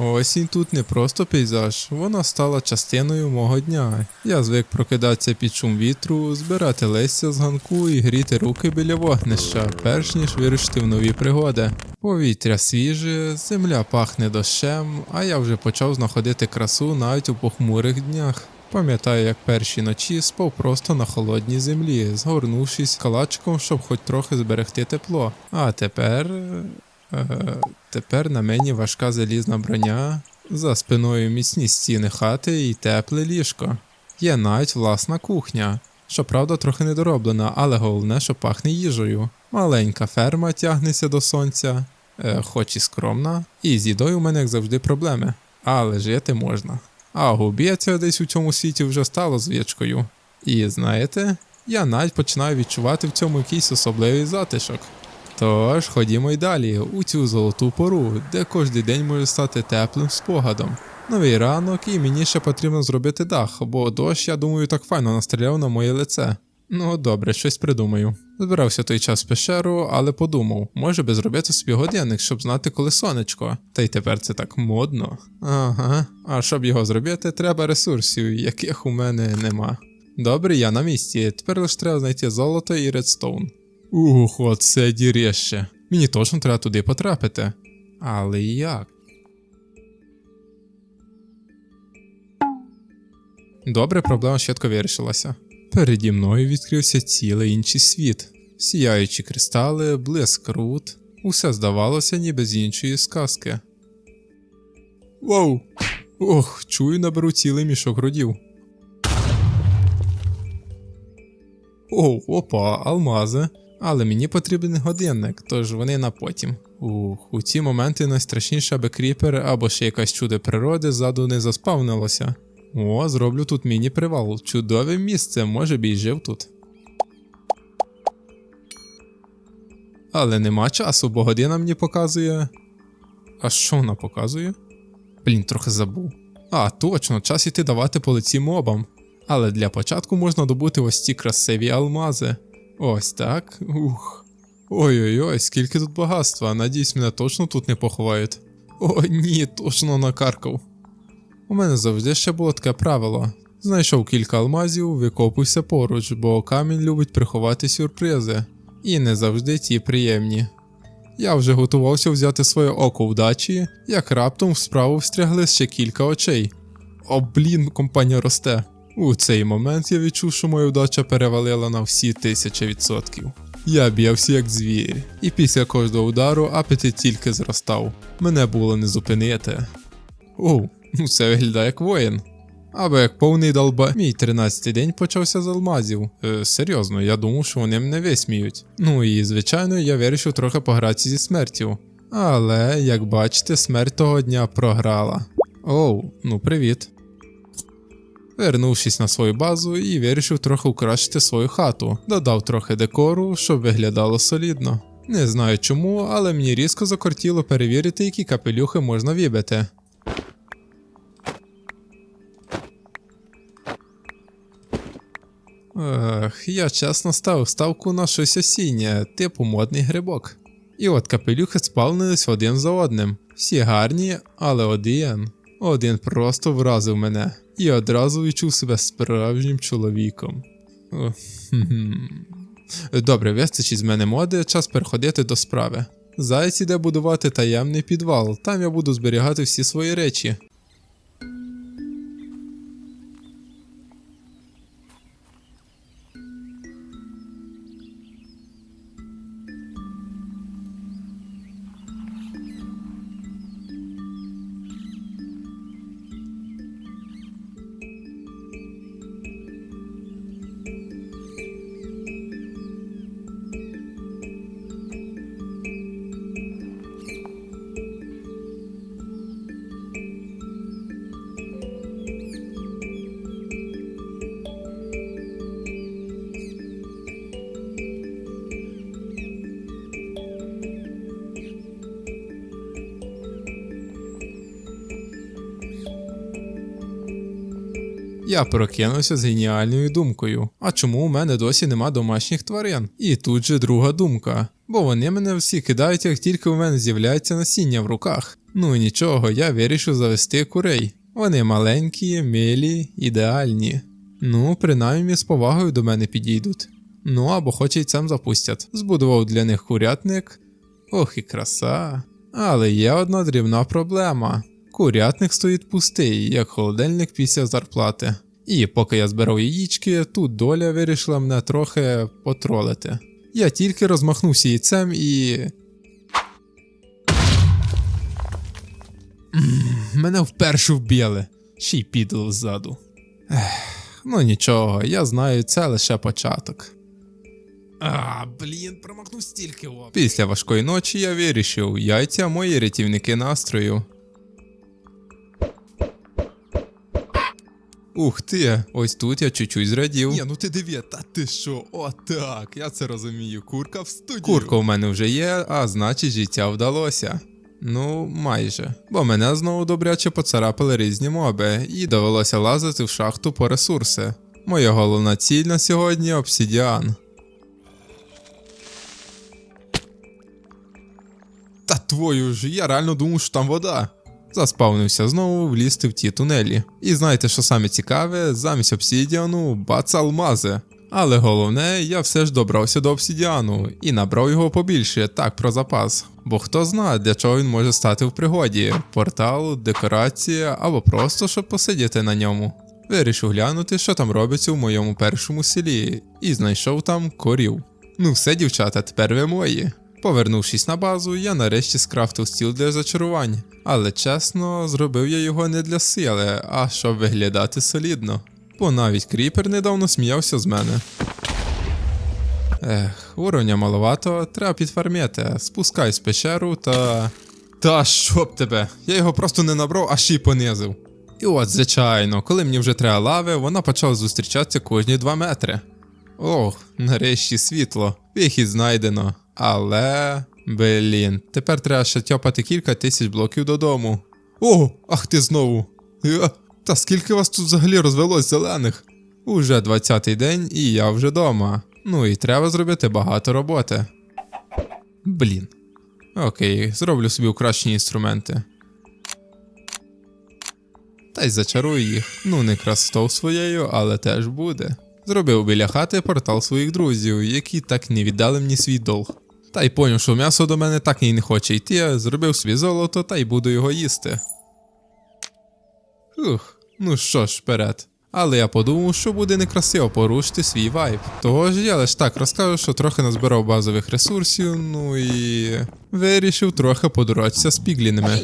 Осінь тут не просто пейзаж, вона стала частиною мого дня. Я звик прокидатися під шум вітру, збирати листя з ганку і гріти руки біля вогнища, перш ніж вирушити в нові пригоди. Повітря свіже, земля пахне дощем, а я вже почав знаходити красу навіть у похмурих днях. Пам'ятаю, як перші ночі спав просто на холодній землі, згорнувшись калачиком, щоб хоч трохи зберегти тепло. А тепер. Е, тепер на мені важка залізна броня, за спиною міцні стіни хати і тепле ліжко. Є навіть власна кухня. Щоправда, трохи недороблена, але головне, що пахне їжею. Маленька ферма тягнеться до сонця, е, хоч і скромна, і з їдою у мене як завжди проблеми. Але жити можна. А губіться десь у цьому світі вже стало звичкою. І знаєте, я навіть починаю відчувати в цьому якийсь особливий затишок. Тож ходімо й далі, у цю золоту пору, де кожен день може стати теплим спогадом. Новий ранок, і мені ще потрібно зробити дах, бо дощ, я думаю, так файно настріляв на моє лице. Ну, добре, щось придумаю. Збирався той час в пещеру, але подумав, може би зробити собі годинник, щоб знати, коли сонечко. Та й тепер це так модно. Ага, а щоб його зробити, треба ресурсів, яких у мене нема. Добре, я на місці. Тепер лише треба знайти золото і редстоун. Ух, оце дірєще. Мені точно треба туди потрапити. Але як? Добре, проблема швидко вирішилася. Переді мною відкрився цілий інший світ. Сіяючі кристали, блиск рут. Усе здавалося ніби з іншої сказки. Воу! Ох, чую, наберу цілий мішок родів. О, опа, алмази. Але мені потрібен годинник, тож вони на потім. Ух, у ці моменти найстрашніше, аби кріпер або ще якась чудо природи ззаду не заспавнилося. О, зроблю тут міні-привал. Чудове місце, може б і жив тут. Але нема часу, бо година мені показує. А що вона показує? Блін, трохи забув. А, точно, час іти давати по лиці мобам. Але для початку можна добути ось ці красиві алмази. Ось так. Ух. Ой-ой-ой, скільки тут багатства. Надіюсь, мене точно тут не поховають. О, ні, точно накаркав. У мене завжди ще було таке правило. Знайшов кілька алмазів, викопуйся поруч, бо камінь любить приховати сюрпризи. І не завжди ті приємні. Я вже готувався взяти своє око вдачі, як раптом в справу встрягли ще кілька очей. О, блін, компанія росте. У цей момент я відчув, що моя вдача перевалила на всі тисячі відсотків. Я б'явся як звір, і після кожного удару апетит тільки зростав. Мене було не зупинити. Оу, ну це виглядає як воїн. Або як повний долба. Мій 13-й день почався з алмазів. Е, серйозно, я думав, що вони мене висміють. Ну і звичайно, я вирішив трохи погратися зі смертю. Але, як бачите, смерть того дня програла. Оу, ну привіт. Вернувшись на свою базу і вирішив трохи укращити свою хату, додав трохи декору, щоб виглядало солідно. Не знаю чому, але мені різко закортіло перевірити, які капелюхи можна вібити. Ех, я чесно ставив ставку на щось осіннє, типу модний грибок. І от капелюхи спавнились один за одним. Всі гарні, але один. Один просто вразив мене і одразу відчув себе справжнім чоловіком. Добре, вистачить з мене моди, час переходити до справи. Заяць іде будувати таємний підвал, там я буду зберігати всі свої речі. Я прокинувся з геніальною думкою. А чому у мене досі нема домашніх тварин? І тут же друга думка. бо вони мене всі кидають, як тільки у мене з'являється насіння в руках. Ну нічого, я вирішив завести курей. Вони маленькі, милі, ідеальні. Ну, принаймні з повагою до мене підійдуть. Ну або хоч і яйцем запустять. Збудував для них курятник. Ох і краса. Але є одна дрібна проблема. Курятник стоїть пустий, як холодильник після зарплати. І поки я збирав яєчки, тут доля вирішила мене трохи потролити. Я тільки розмахнувся яйцем і. Мене вперше вбили, ще й підло ззаду. Ех, ну нічого, я знаю, це лише початок. А, блін, промахнув стільки. Після важкої ночі я вирішив, яйця мої рятівники настрою. Ух ти, ось тут я чуть-чуть зрадів. Ні, ну ти диви, та ти що? О, так, я це розумію. Курка в студію. Курка у мене вже є, а значить життя вдалося. Ну, майже. Бо мене знову добряче поцарапали різні моби, і довелося лазити в шахту по ресурси. Моя головна ціль на сьогодні обсідіан. Та твою ж, я реально думав, що там вода. Заспавнився знову влізти в ті тунелі. І знаєте, що саме цікаве, замість обсідіану бац алмази. Але головне, я все ж добрався до обсідіану і набрав його побільше, так про запас. Бо хто знає, для чого він може стати в пригоді: портал, декорація або просто щоб посидіти на ньому. Вирішив глянути, що там робиться у моєму першому селі, і знайшов там корів. Ну все, дівчата, тепер ви мої. Повернувшись на базу, я нарешті скрафтив стіл для зачарувань, але чесно, зробив я його не для сили, а щоб виглядати солідно. Бо навіть кріпер недавно сміявся з мене. Ех, уровня маловато, треба підфармити. Спускаюсь в пещеру та. Та щоб тебе? Я його просто не набрав, а ще й понизив. І от, звичайно, коли мені вже треба лави, вона почала зустрічатися кожні 2 метри. Ох, нарешті світло, вихід знайдено. Але. Блін, тепер треба ще тьопати кілька тисяч блоків додому. О, ах ти знову. Е, Та скільки вас тут взагалі розвелось зелених? Уже 20-й день і я вже дома. Ну і треба зробити багато роботи. Блін. Окей, зроблю собі укращені інструменти. Та й зачарую їх. Ну, не красотов своєю, але теж буде. Зробив біля хати портал своїх друзів, які так не віддали мені свій долг. Та й поняв, що м'ясо до мене так і не хоче йти, зробив собі золото та й буду його їсти. Ух, ну що ж, вперед. Але я подумав, що буде некрасиво порушити свій вайб. Тож я лише так розкажу, що трохи назбирав базових ресурсів, ну і вирішив трохи подорожчатися з піглінами.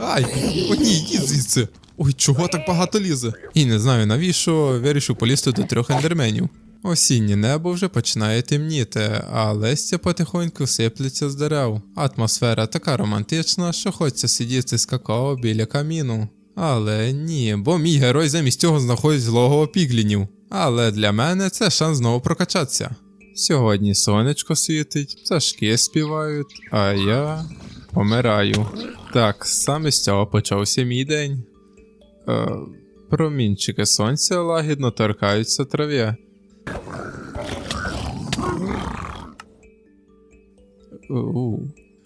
Ай, одні йди звідси. Ой, чого так багато лізе? І не знаю навіщо, вирішив полізти до трьох ендерменів. Осіннє небо вже починає темніти, а листя потихоньку сиплеться з дерев. Атмосфера така романтична, що хочеться сидіти з какао біля каміну. Але ні, бо мій герой замість цього знаходить злого піглінів. Але для мене це шанс знову прокачатися. Сьогодні сонечко світить, пташки співають, а я помираю. Так, саме з цього почався мій день. Е, промінчики сонця лагідно торкаються траві. У,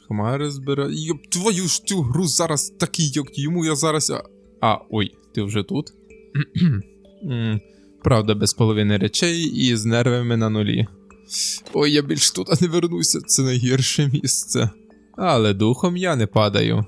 хмари збирають. Йоп, твою ж цю гру зараз такий, як йому я зараз. а- А, ой, ти вже тут? Правда, без половини речей і з нервами на нулі. Ой, я більш туди не вернуся, це найгірше місце. Але духом я не падаю.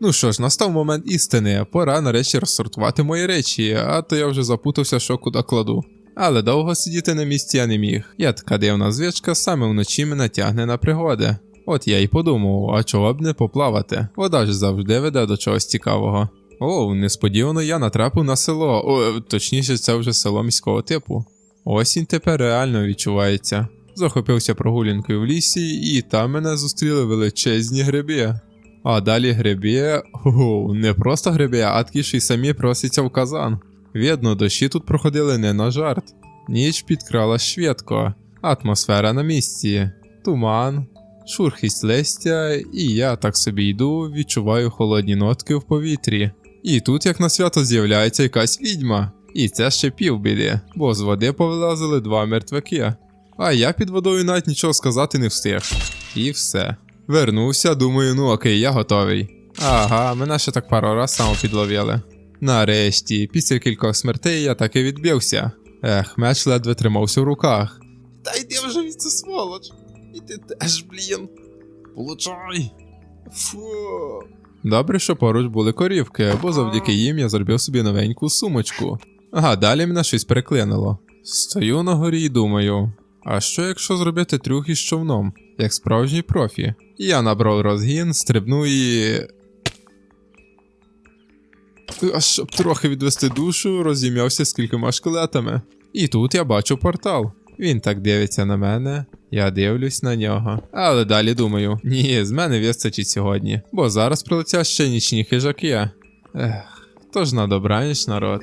Ну що ж, настав момент істини, пора нарешті розсортувати мої речі, а то я вже запутався, що куди кладу. Але довго сидіти на місці я не міг. Я така дивна звичка саме вночі мене тягне на пригоди. От я й подумав, а чого б не поплавати? Вода ж завжди веде до чогось цікавого. О, несподівано я натрапив на село, о, точніше, це вже село міського типу. Осінь тепер реально відчувається. Захопився прогулянкою в лісі, і там мене зустріли величезні гриби. А далі гриби, о, не просто гриби, а такі самі просяться в казан. Видно, дощі тут проходили не на жарт. Ніч підкрала швидко, атмосфера на місці, туман, шурхість листя, і я так собі йду, відчуваю холодні нотки в повітрі. І тут, як на свято, з'являється якась відьма. І це ще півбіди, бо з води повилазили два мертвяки. А я під водою навіть нічого сказати не встиг. І все. Вернувся, думаю, ну окей, я готовий. Ага, мене ще так пару раз само підловили. Нарешті, після кількох смертей я таки відбився. Ех, меч ледве тримався в руках. Та йди вже від це сволоч. Ти теж, блін. Получай. Фу. Добре, що поруч були корівки, бо завдяки їм я зробив собі новеньку сумочку. Ага, далі мене щось переклинило. Стою на горі і думаю: а що якщо зробити трюк із човном, як справжній профі? Я набрав розгін, стрибну і. А щоб трохи відвести душу, розім'явся з кількома шкелетами. І тут я бачу портал. Він так дивиться на мене, я дивлюсь на нього. Але далі думаю: ні, з мене вистачить сьогодні, бо зараз прилетять ще нічні хижаки. Ех, тож на добраніч, народ.